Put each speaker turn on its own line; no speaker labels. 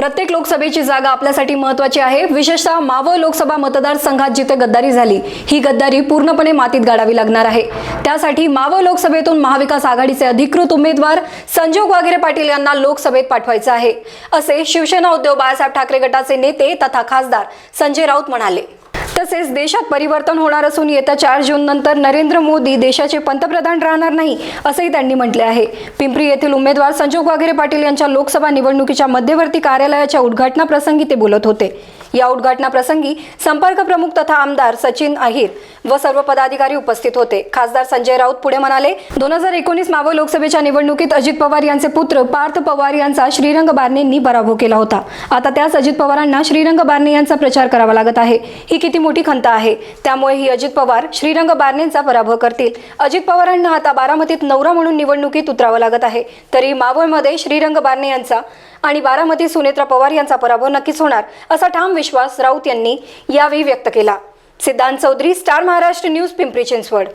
प्रत्येक लोकसभेची जागा आपल्यासाठी महत्वाची आहे. विशेषतः मावळ लोकसभा मतदारसंघात जिथे गद्दारी झाली ही गद्दारी पूर्णपणे मातीत गाडावी लागणार आहे. त्यासाठी मावळ लोकसभेतून महाविकास आघाडीचे अधिकृत उमेदवार संजोग वागेरे पाटील यांना लोकसभेत पाठवायचं आहे. असे शिवसेना उद्धव बाळासाहेब ठाकरे गटाचे नेते तथा खासदार संजय राऊत म्हणाले. तसेच देशात परिवर्तन होणार असून येत्या चार जून नंतर नरेंद्र मोदी देशाचे पंतप्रधान राहणार नाही असंही त्यांनी म्हटले आहे. पिंपरी येथील उमेदवार संजोग वाघेरे पाटील यांच्या लोकसभा निवडणुकीच्या मध्यवर्ती कार्यालयाच्या उद्घाटनाप्रसंगी ते बोलत होते. या उद्घाटनाप्रसंगी संपर्क प्रमुख तथा आमदार सचिन अहिर व सर्व पदाधिकारी उपस्थित होते. खासदार संजय राऊत पुढे म्हणाले दोन हजार एकोणीस मावळ लोकसभेच्या निवडणुकीत अजित पवार यांचे पुत्र पार्थ पवार यांचा श्रीरंग बारणेंनी पराभव केला होता. आता त्याच अजित पवारांना श्रीरंग बारणे यांचा प्रचार करावा लागत आहे. ही किती मोठी खंत आहे. त्यामुळे ही अजित पवार श्रीरंग बारणेंचा पराभव करतील. अजित पवारांना आता बारामतीत नवरा म्हणून निवडणुकीत उतरावं लागत आहे. तरी मावळमध्ये श्रीरंग बारणे यांचा आणि बारामती सुनेत्रा पवार यांचा पराभव नक्कीच होणार असा ठाम विश्वास राऊत यांनी यावेळी व्यक्त केला. Siddhant Chaudhari star Maharashtra news Pimpri Chinchwad.